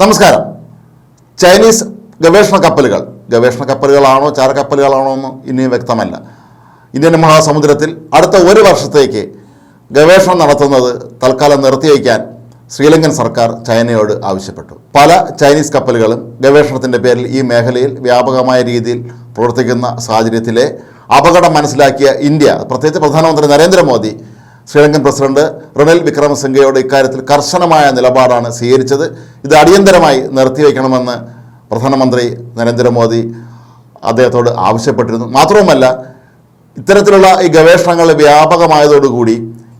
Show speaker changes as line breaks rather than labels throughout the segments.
നമസ്കാരം. ചൈനീസ് ഗവേഷണ കപ്പലുകൾ. ഗവേഷണ കപ്പലുകളാണോ ചാരക്കപ്പലുകളാണോ എന്ന് ഇനിയും വ്യക്തമല്ല. ഇന്ത്യൻ മഹാസമുദ്രത്തിൽ അടുത്ത ഒരു വർഷത്തേക്ക് ഗവേഷണം നടത്തുന്നത് തൽക്കാലം നിർത്തിവയ്ക്കാൻ ശ്രീലങ്കൻ സർക്കാർ ചൈനയോട് ആവശ്യപ്പെട്ടു. പല ചൈനീസ് കപ്പലുകളും ഗവേഷണത്തിന്റെ പേരിൽ ഈ മേഖലയിൽ വ്യാപകമായ രീതിയിൽ പ്രവർത്തിക്കുന്ന സാഹചര്യത്തിലെ അപകടം മനസ്സിലാക്കിയ ഇന്ത്യ പ്രത്യേകിച്ച് പ്രധാനമന്ത്രി നരേന്ദ്രമോദി ശ്രീലങ്കൻ പ്രസിഡന്റ് റണിൽ വിക്രമസിംഗയോട് ഇക്കാര്യത്തിൽ കർശനമായ നിലപാടാണ് സ്വീകരിച്ചത്. ഇത് അടിയന്തരമായി നിർത്തിവെക്കണമെന്ന് പ്രധാനമന്ത്രി നരേന്ദ്രമോദി അദ്ദേഹത്തോട് ആവശ്യപ്പെട്ടിരുന്നു. മാത്രവുമല്ല ഇത്തരത്തിലുള്ള ഈ ഗവേഷണങ്ങൾ വ്യാപകമായതോടുകൂടി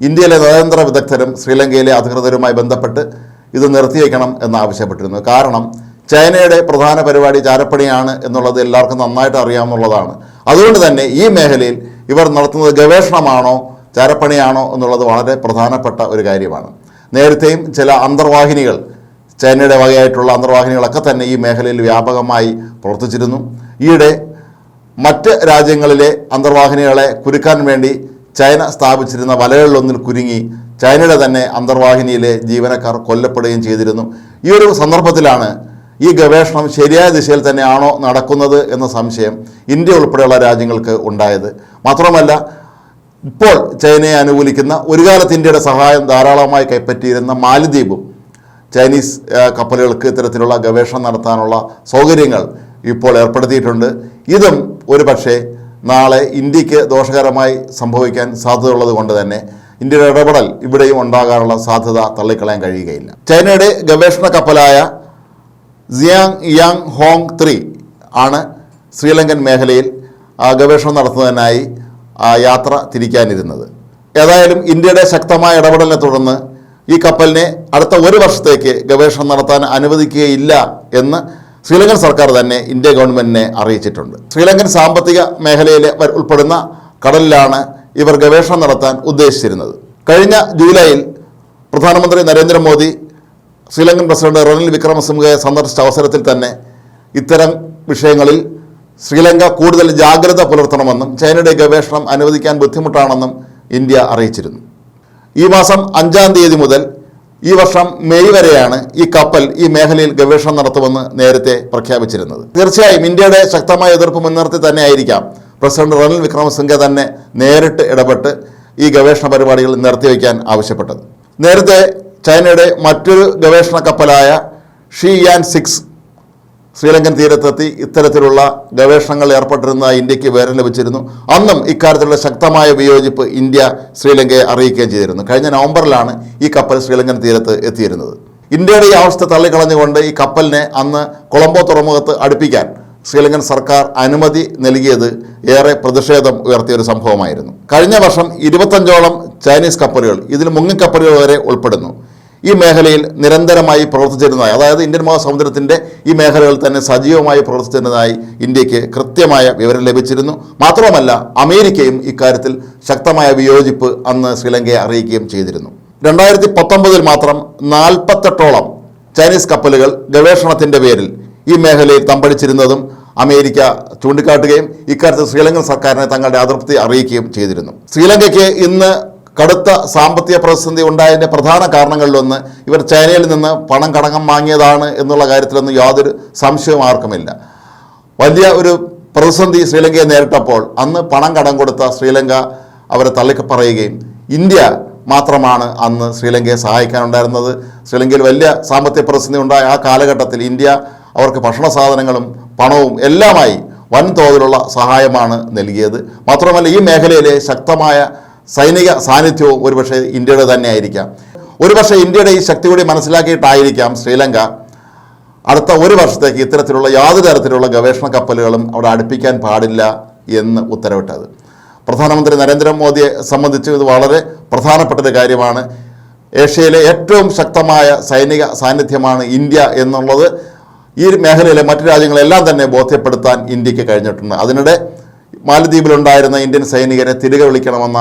ഇന്ത്യയിലെ നയതന്ത്ര വിദഗ്ധരും ശ്രീലങ്കയിലെ അധികൃതരുമായി ബന്ധപ്പെട്ട് ഇത് നിർത്തിവെക്കണം എന്നാവശ്യപ്പെട്ടിരുന്നു കാരണം ചൈനയുടെ പ്രധാന പരിപാടി ചാരപ്പണിയാണ് എന്നുള്ളത് എല്ലാവർക്കും നന്നായിട്ട് അറിയാമെന്നുള്ളതാണ് അതുകൊണ്ട് തന്നെ ഈ മേഖലയിൽ ഇവർ നടത്തുന്നത് ഗവേഷണമാണോ ചാരപ്പണിയാണോ എന്നുള്ളത് വളരെ പ്രധാനപ്പെട്ട ഒരു കാര്യമാണ്. നേരത്തെയും ചില അന്തർവാഹിനികൾ ചൈനയുടെ വകയായിട്ടുള്ള അന്തർവാഹിനികളൊക്കെ തന്നെ ഈ മേഖലയിൽ വ്യാപകമായി പ്രവർത്തിച്ചിരുന്നു. ഈയിടെ മറ്റ് രാജ്യങ്ങളിലെ അന്തർവാഹിനികളെ കുരുക്കാൻ വേണ്ടി ചൈന സ്ഥാപിച്ചിരുന്ന വലകളിലൊന്നിൽ കുരുങ്ങി ചൈനയുടെ തന്നെ അന്തർവാഹിനിയിലെ ജീവനക്കാർ കൊല്ലപ്പെടുകയും ചെയ്തിരുന്നു. ഈ ഒരു സന്ദർഭത്തിലാണ് ഈ ഗവേഷണം ശരിയായ ദിശയിൽ തന്നെയാണോ നടക്കുന്നത് എന്ന സംശയം ഇന്ത്യ ഉൾപ്പെടെയുള്ള രാജ്യങ്ങൾക്ക് ഉണ്ടായത്. മാത്രമല്ല ഇപ്പോൾ ചൈനയെ അനുകൂലിക്കുന്ന ഒരു കാലത്ത് ഇന്ത്യയുടെ സഹായം ധാരാളമായി കൈപ്പറ്റിയിരുന്ന മാലിദ്വീപും ചൈനീസ് കപ്പലുകൾക്ക് ഇത്തരത്തിലുള്ള ഗവേഷണം നടത്താനുള്ള സൗകര്യങ്ങൾ ഇപ്പോൾ ഏർപ്പെടുത്തിയിട്ടുണ്ട്. ഇതും ഒരു പക്ഷേ നാളെ ഇന്ത്യയ്ക്ക് ദോഷകരമായി സംഭവിക്കാൻ സാധ്യതയുള്ളത് കൊണ്ട് തന്നെ ഇന്ത്യയുടെ ഇടപെടൽ ഇവിടെയും ഉണ്ടാകാനുള്ള സാധ്യത തള്ളിക്കളയാൻ കഴിയുകയില്ല. ചൈനയുടെ ഗവേഷണ കപ്പലായ സിയാങ് യാങ് ഹോങ് ത്രീ ആണ് ശ്രീലങ്കൻ മേഖലയിൽ ഗവേഷണം നടത്തുന്നതിനായി യാത്ര തിരിക്കാനിരുന്നത്. ഏതായാലും ഇന്ത്യയുടെ ശക്തമായ ഇടപെടലിനെ തുടർന്ന് ഈ കപ്പലിനെ അടുത്ത ഒരു വർഷത്തേക്ക് ഗവേഷണം നടത്താൻ അനുവദിക്കുകയില്ല എന്ന് ശ്രീലങ്കൻ സർക്കാർ തന്നെ ഇന്ത്യ ഗവൺമെന്റിനെ അറിയിച്ചിട്ടുണ്ട്. ശ്രീലങ്കൻ സാമ്പത്തിക മേഖലയിൽ ഉൾപ്പെടുന്ന കടലിലാണ് ഇവർ ഗവേഷണം നടത്താൻ ഉദ്ദേശിച്ചിരുന്നത്. കഴിഞ്ഞ ജൂലൈയിൽ പ്രധാനമന്ത്രി നരേന്ദ്രമോദി ശ്രീലങ്കൻ പ്രസിഡന്റ് റണിൽ വിക്രമസിംഹയെ സന്ദർശിച്ച അവസരത്തിൽ തന്നെ ഇത്തരം വിഷയങ്ങളിൽ ശ്രീലങ്ക കൂടുതൽ ജാഗ്രത പുലർത്തണമെന്നും ചൈനയുടെ ഗവേഷണം അനുവദിക്കാൻ ബുദ്ധിമുട്ടാണെന്നും ഇന്ത്യ അറിയിച്ചിരുന്നു. ഈ മാസം അഞ്ചാം തീയതി മുതൽ ഈ വർഷം മെയ് വരെയാണ് ഈ കപ്പൽ ഈ മേഖലയിൽ ഗവേഷണം നടത്തുമെന്ന് നേരത്തെ പ്രഖ്യാപിച്ചിരുന്നത്. തീർച്ചയായും ഇന്ത്യയുടെ ശക്തമായ എതിർപ്പ് മുൻനിർത്തി തന്നെയായിരിക്കാം. പ്രസിഡന്റ് റണിൽ വിക്രമസിംഗെ തന്നെ നേരിട്ട് ഇടപെട്ട് ഈ ഗവേഷണ പരിപാടികൾ നിർത്തിവെക്കാൻ ആവശ്യപ്പെട്ടത്. നേരത്തെ ചൈനയുടെ മറ്റൊരു ഗവേഷണ കപ്പലായ ഷി യാൻ സിക്സ് ശ്രീലങ്കൻ തീരത്തെത്തി ഇത്തരത്തിലുള്ള ഗവേഷണങ്ങൾ ഏർപ്പെട്ടിരുന്ന ഇന്ത്യയ്ക്ക് വിവരം ലഭിച്ചിരുന്നു. അന്നും ഇക്കാര്യത്തിലുള്ള ശക്തമായ വിയോജിപ്പ് ഇന്ത്യ ശ്രീലങ്കയെ അറിയിക്കുകയും ചെയ്തിരുന്നു. കഴിഞ്ഞ നവംബറിലാണ് ഈ കപ്പൽ ശ്രീലങ്കൻ തീരത്ത് എത്തിയിരുന്നത്. ഇന്ത്യയുടെ ഈ അവസ്ഥ തള്ളിക്കളഞ്ഞുകൊണ്ട് ഈ കപ്പലിനെ അന്ന് കൊളംബോ തുറമുഖത്ത് അടുപ്പിക്കാൻ ശ്രീലങ്കൻ സർക്കാർ അനുമതി നൽകിയത് ഏറെ പ്രതിഷേധം ഉയർത്തിയ ഒരു സംഭവമായിരുന്നു. കഴിഞ്ഞ വർഷം ഇരുപത്തഞ്ചോളം ചൈനീസ് കപ്പലുകൾ ഇതിൽ മുങ്ങിക്കപ്പലുകൾ വരെ ഉൾപ്പെടുന്നു. ഈ മേഖലയിൽ നിരന്തരമായി പ്രവർത്തിച്ചിരുന്നതായി അതായത് ഇന്ത്യൻ മഹാസമുദ്രത്തിന്റെ ഈ മേഖലകളിൽ തന്നെ സജീവമായി പ്രവർത്തിച്ചിരുന്നതായി ഇന്ത്യയ്ക്ക് കൃത്യമായ വിവരം ലഭിച്ചിരുന്നു. മാത്രമല്ല അമേരിക്കയും ഇക്കാര്യത്തിൽ ശക്തമായ വിയോജിപ്പ് അന്ന് ശ്രീലങ്കയെ അറിയിക്കുകയും ചെയ്തിരുന്നു. രണ്ടായിരത്തി പത്തൊമ്പതിൽ മാത്രം നാൽപ്പത്തെട്ടോളം ചൈനീസ് കപ്പലുകൾ ഗവേഷണത്തിന്റെ പേരിൽ ഈ മേഖലയിൽ തമ്പടിച്ചിരുന്നതും അമേരിക്ക ചൂണ്ടിക്കാട്ടുകയും ഇക്കാര്യത്തിൽ ശ്രീലങ്കൻ സർക്കാരിനെ തങ്ങളുടെ അതൃപ്തി അറിയിക്കുകയും ചെയ്തിരുന്നു. ശ്രീലങ്കയ്ക്ക് ഇന്ന് കടുത്ത സാമ്പത്തിക പ്രതിസന്ധി ഉണ്ടായതിന്റെ പ്രധാന കാരണങ്ങളിലൊന്ന് ഇവർ ചൈനയിൽ നിന്ന് പണം കടകം വാങ്ങിയതാണ് എന്നുള്ള കാര്യത്തിലൊന്നും യാതൊരു സംശയവും ആർക്കുമില്ല. വലിയ ഒരു പ്രതിസന്ധി ശ്രീലങ്കയെ നേരിട്ടപ്പോൾ അന്ന് പണം കടം കൊടുത്ത ശ്രീലങ്ക അവരെ തള്ളിക്കപ്പറയുകയും ഇന്ത്യ മാത്രമാണ് അന്ന് ശ്രീലങ്കയെ സഹായിക്കാനുണ്ടായിരുന്നത്. ശ്രീലങ്കയിൽ വലിയ സാമ്പത്തിക പ്രതിസന്ധി ഉണ്ടായ ആ കാലഘട്ടത്തിൽ ഇന്ത്യ അവർക്ക് ഭക്ഷണ സാധനങ്ങളും പണവും എല്ലാമായി വൻതോതിലുള്ള സഹായമാണ് നൽകിയത്. മാത്രമല്ല ഈ മേഖലയിലെ ശക്തമായ സൈനിക സാന്നിധ്യവും ഒരുപക്ഷെ ഇന്ത്യയുടെ തന്നെ ആയിരിക്കാം. ഒരുപക്ഷെ ഇന്ത്യയുടെ ഈ ശക്തി കൂടി മനസ്സിലാക്കിയിട്ടായിരിക്കാം ശ്രീലങ്ക അടുത്ത ഒരു വർഷത്തേക്ക് ഇത്തരത്തിലുള്ള യാതൊരു തരത്തിലുള്ള ഗവേഷണ കപ്പലുകളും അവിടെ അടുപ്പിക്കാൻ പാടില്ല എന്ന് ഉത്തരവിട്ടത്. പ്രധാനമന്ത്രി നരേന്ദ്രമോദിയെ സംബന്ധിച്ച് ഇത് വളരെ പ്രധാനപ്പെട്ട ഒരു കാര്യമാണ്. ഏഷ്യയിലെ ഏറ്റവും ശക്തമായ സൈനിക സാന്നിധ്യമാണ് ഇന്ത്യ എന്നുള്ളത് ഈ മേഖലയിലെ മറ്റു രാജ്യങ്ങളെല്ലാം തന്നെ ബോധ്യപ്പെടുത്താൻ ഇന്ത്യയ്ക്ക് കഴിഞ്ഞിട്ടുണ്ട്. അതിനിടെ മാലദ്വീപിലുണ്ടായിരുന്ന ഇന്ത്യൻ സൈനികരെ തിരികെ വിളിക്കണമെന്ന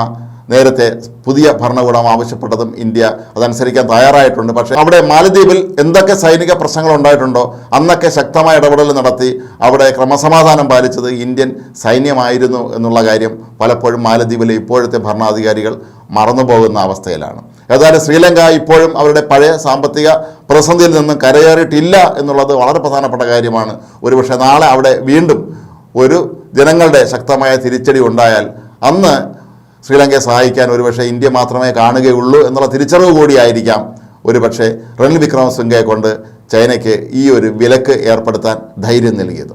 നേരത്തെ പുതിയ ഭരണകൂടം ആവശ്യപ്പെട്ടതും ഇന്ത്യ അതനുസരിക്കാൻ തയ്യാറായിട്ടുണ്ട്. പക്ഷേ അവിടെ മാലദ്വീപിൽ എന്തൊക്കെ സൈനിക പ്രശ്നങ്ങൾ ഉണ്ടായിട്ടുണ്ടോ അന്നൊക്കെ ശക്തമായ ഇടപെടൽ നടത്തി അവിടെ ക്രമസമാധാനം പാലിച്ചത് ഇന്ത്യൻ സൈന്യമായിരുന്നു എന്നുള്ള കാര്യം പലപ്പോഴും മാലദ്വീപിലെ ഇപ്പോഴത്തെ ഭരണാധികാരികൾ മറന്നുപോകുന്ന അവസ്ഥയിലാണ്. ഏതായാലും ശ്രീലങ്ക ഇപ്പോഴും അവരുടെ പഴയ സാമ്പത്തിക പ്രതിസന്ധിയിൽ നിന്നും കരയേറിയിട്ടില്ല എന്നുള്ളത് വളരെ പ്രധാനപ്പെട്ട കാര്യമാണ്. ഒരുപക്ഷെ നാളെ അവിടെ വീണ്ടും ഒരു ജനങ്ങളുടെ ശക്തമായ തിരിച്ചടി ഉണ്ടായാൽ അന്ന് ശ്രീലങ്കയെ സഹായിക്കാൻ ഒരുപക്ഷെ ഇന്ത്യ മാത്രമേ കാണുകയുള്ളൂ എന്നുള്ള തിരിച്ചറിവ് കൂടിയായിരിക്കാം. ഒരുപക്ഷെ റണിൽ വിക്രമസിംഗയെ കൊണ്ട് ചൈനയ്ക്ക് ഈ ഒരു വിലക്ക് ഏർപ്പെടുത്താൻ ധൈര്യം നൽകിയത്.